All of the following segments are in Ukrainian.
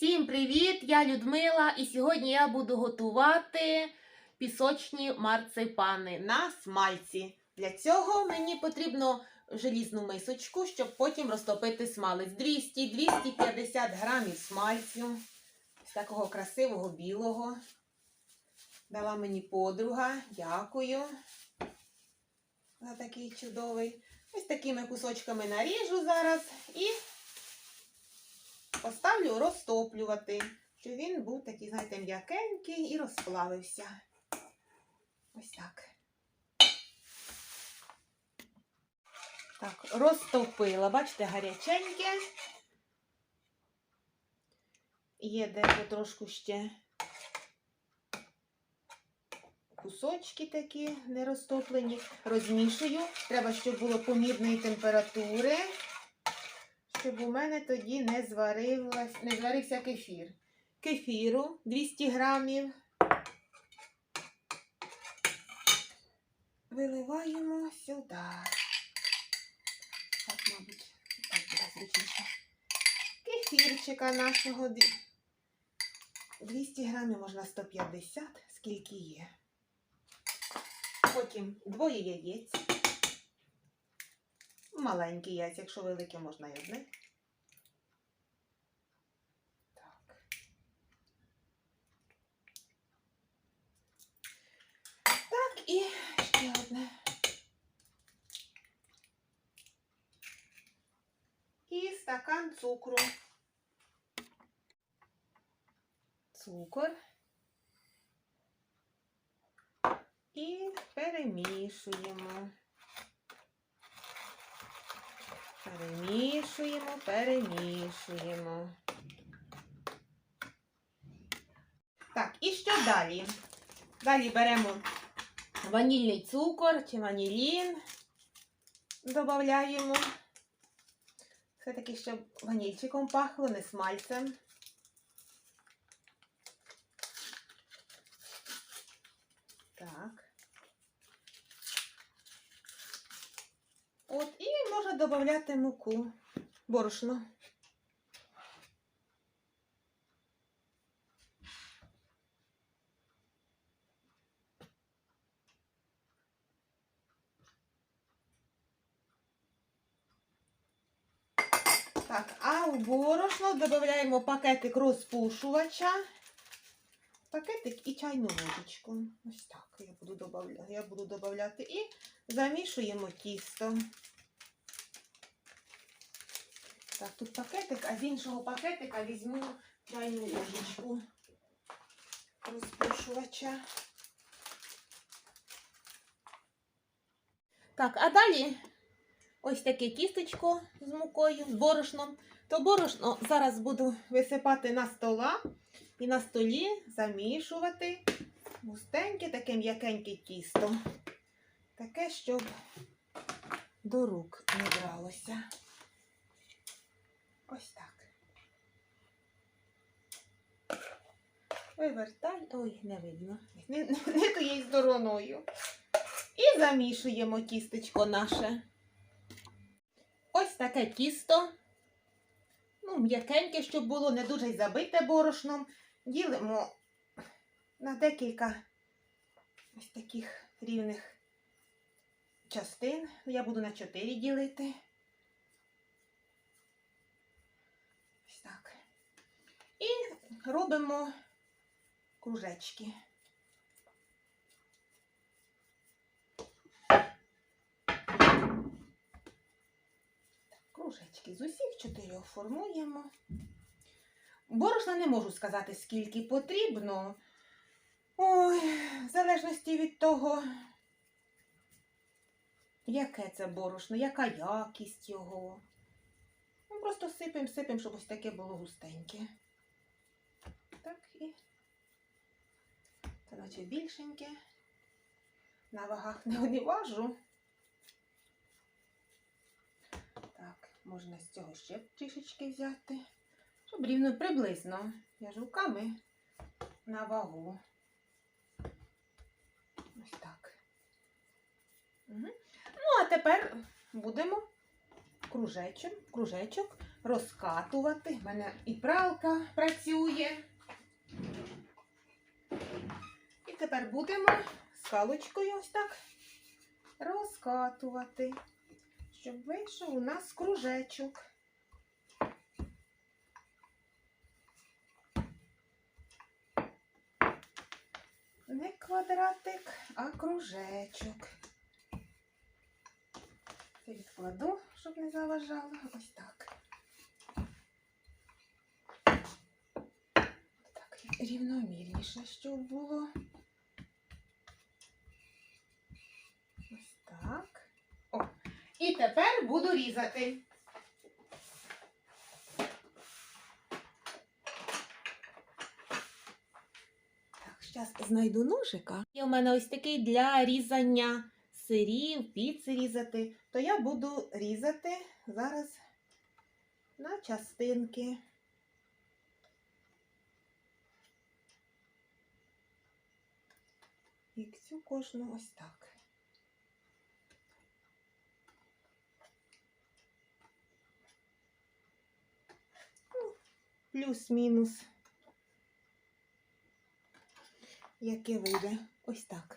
Всім привіт! Я Людмила, і сьогодні я буду готувати пісочні марципани на смальці. Для цього мені потрібно желізну мисочку, щоб потім розтопити смалець. 200-250 грамів смальцю. З такого красивого білого. Дала мені подруга. Дякую за такий чудовий. Ось такими кусочками наріжу зараз і поставлю розтоплювати, щоб він був такий, знаєте, м'якенький і розплавився. Ось так. Так, розтопила, бачите, гаряченьке. Є де потрошку ще кусочки такі не розтоплені. Розмішую. Треба, щоб було помірної температури щоб у мене тоді не зварилась, не зварився кефір. Кефіру 200 грамів. Виливаємо сюди. Так, мабуть, так буде зручніше. Кефірчика нашого 200 грамів, можна 150, скільки є. Потім двоє яєць. Маленькі яйця, якщо велике, можна й одне. Так. Так, і ще одне. І стакан цукру. Цукор. І перемішуємо. Перемішуємо, перемішуємо. Так, і що далі? Далі беремо ванільний цукор чи ванілін. Додаємо. Все-таки, щоб ванільчиком пахло, не смальцем. Так. От, і можна додати муку, борошно. Так, а в борошно додаємо пакетик розпушувача, пакетик і чайну ложечку. Ось так я буду додавати, я буду додавати і замішуємо тісто. Так, тут пакетик, а з іншого пакетика візьму чайну ложечку розпушувача. Так, а далі ось таке тістечко з мукою, з борошном. То борошно зараз буду висипати на стола і на столі замішувати густеньке, таке м'якеньке тісто. Таке, щоб до рук не бралося. Ось так. Вивертай, ой, не видно. Не, не, тією стороною. І замішуємо тістечко наше. Ось таке тісто. Ну, м'якеньке, щоб було не дуже й забите борошном. Ділимо на декілька ось таких рівних частин. Я буду на 4 ділити. Ось так. І робимо кружечки. Кружечки з усіх чотирьох формуємо. Борошна не можу сказати, скільки потрібно. Ой, в залежності від того, яке це борошно, яка якість його. Ну, просто сипемо, сипемо, щоб ось таке було густеньке. Так і це наче більшеньке. На вагах не, важу. Так, можна з цього ще трішечки взяти. Щоб рівно приблизно. Я ж руками на вагу. Ось так. Угу. Ну, а тепер будемо кружечок, кружечок розкатувати. У мене і пралка працює. І тепер будемо скалочкою ось так розкатувати, щоб вийшов у нас кружечок. Не квадратик, а кружечок. Це відкладу, щоб не заважало. Ось так. Так, рівномірніше, щоб було. Ось так. О. І тепер буду різати. Так, зараз знайду ножика. Є у мене ось такий для різання сирів, піци різати. То я буду різати зараз на частинки. І цю кожну ось так. Ну, Плюс-мінус. Яке вийде? Ось так.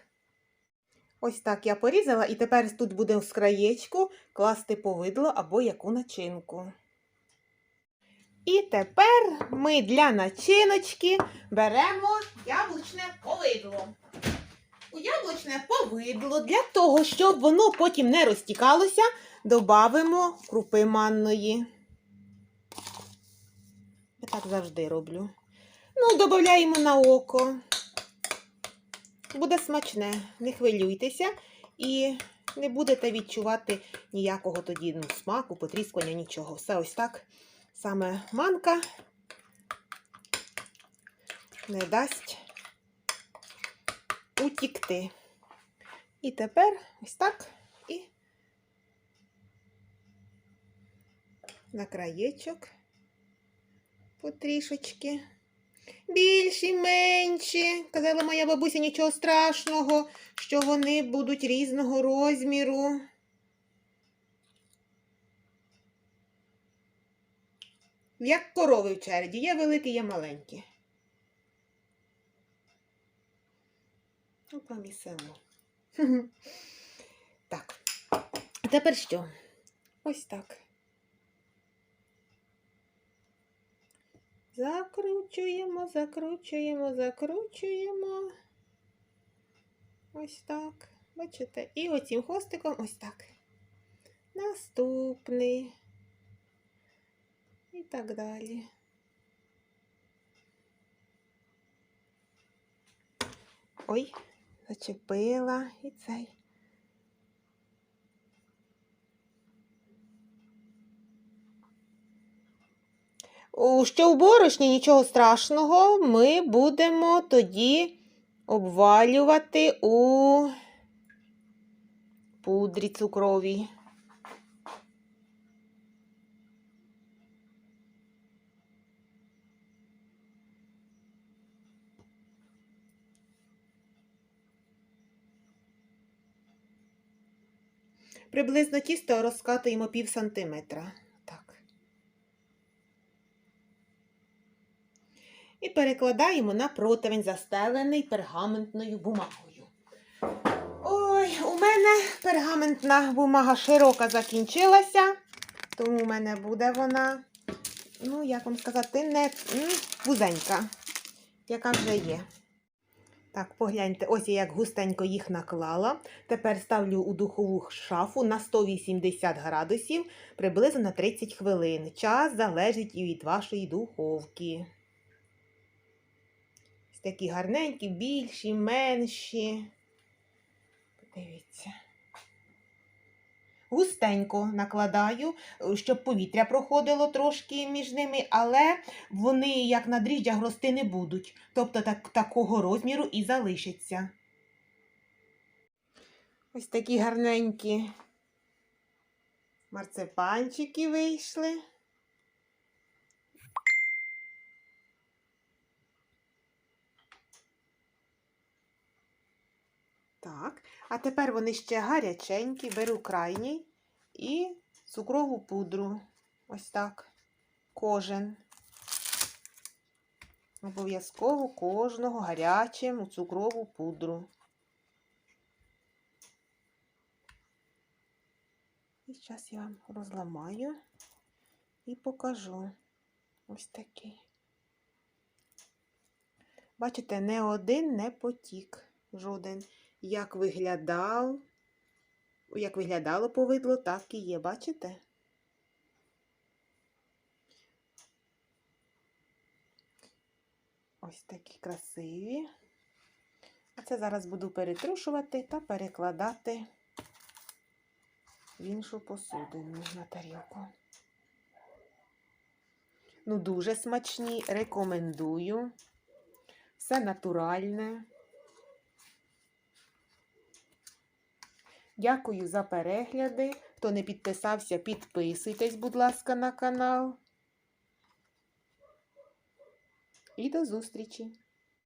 Ось так я порізала, і тепер тут буде з краєчку класти повидло або яку начинку. І тепер ми для начиночки беремо яблучне повидло. У яблучне повидло для того, щоб воно потім не розтікалося, додамо крупи манної. Так завжди роблю. Ну, додаємо на око. Буде смачне, не хвилюйтеся і не будете відчувати ніякого тоді ну, смаку, потріскування, нічого. Все ось так. Саме манка не дасть утікти. І тепер ось так і на краєчок потрішечки. Більші, менші. Казала моя бабуся нічого страшного, що вони будуть різного розміру. Як корови в череді, є великі, є маленькі. Ну, помісимо. Так. Тепер що? Ось так. Закручуємо, закручуємо, закручуємо. Ось так. Бачите? І оцім хвостиком ось так. Наступний. І так далі. Ой, зачепила і цей. Що у борошні нічого страшного, ми будемо тоді обвалювати у пудрі цукровій. Приблизно тісто розкатуємо пів сантиметра. Так. І перекладаємо на противень, застелений пергаментною бумагою. Ой, у мене пергаментна бумага широка закінчилася, тому у мене буде вона, ну, як вам сказати, не вузенька, яка вже є. Так, погляньте, ось я як густенько їх наклала. Тепер ставлю у духову шафу на 180 градусів приблизно на 30 хвилин. Час залежить і від вашої духовки. Такі гарненькі, більші, менші. Подивіться. Густенько накладаю, щоб повітря проходило трошки між ними, але вони, як на дріжджах, рости не будуть. Тобто так, такого розміру і залишаться. Ось такі гарненькі марципанчики вийшли. Так, а тепер вони ще гаряченькі, беру крайній і цукрову пудру. Ось так. кожен. Обов'язково кожного гарячим у цукрову пудру. І зараз я вам розламаю і покажу. Ось такий. Бачите, не один не потік жоден. Як виглядав, як виглядало повидло, так і є. Бачите? Ось такі красиві. А це зараз буду перетрушувати та перекладати в іншу посудину на тарілку. Ну, дуже смачні, рекомендую. Все натуральне. Дякую за перегляди. Хто не підписався, підписуйтесь, будь ласка, на канал. І до зустрічі!